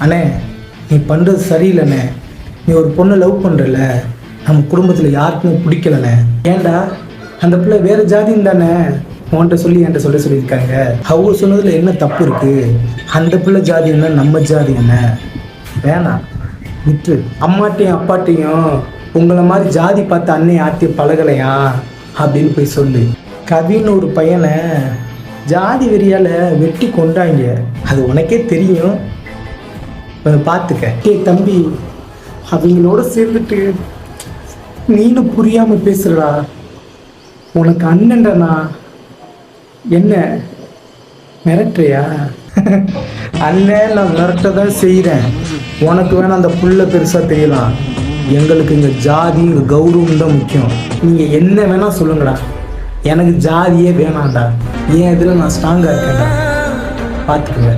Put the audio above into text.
அண்ணே நீ பண்ணுறது சரியில்லைண்ணே. நீ ஒரு பொண்ணை லவ் பண்ணுறல நம்ம குடும்பத்தில் யாருக்குமே பிடிக்கலண்ணே. ஏன்டா? அந்த பிள்ளை வேறு ஜாதின்னு தானே உன்கிட்ட சொல்லி என்கிட்ட சொல்ல சொல்லியிருக்காங்க. அவங்க சொன்னதில் என்ன தப்பு இருக்குது அந்த பிள்ளை ஜாதி என்ன நம்ம ஜாதி என்ன? வேணாம். விட்டு. அம்மாட்டையும் அப்பாட்டையும் உங்களை மாதிரி ஜாதி பார்த்து அன்னை ஆத்தி பழகலையா? அப்படின்னு போய் சொல்லு. கவின்னு ஒரு பையனை ஜாதி வெறியால் வெட்டி கொண்டாங்க அது உனக்கே தெரியும். பார்த்துக்க ஏ தம்பி அவங்களோட சேர்ந்துட்டு நீனும் புரியாமல் பேசுகிறடா உனக்கு அண்ணன்டனா என்ன மிரட்டுறியா? அண்ணன் நான் மிரட்ட தான் செய்கிறேன் உனக்கு வேணால் அந்த புல்ல பெருசாக தெரியலாம். எங்களுக்கு இங்கே ஜாதி இங்கே கௌரவம் தான் முக்கியம். நீங்கள் என்ன வேணால் சொல்லுங்கடா. எனக்கு ஜாதியே வேணாம்டா. என் இதில் நான் ஸ்ட்ராங்காக இருக்கேன்டா. பார்த்துக்குங்க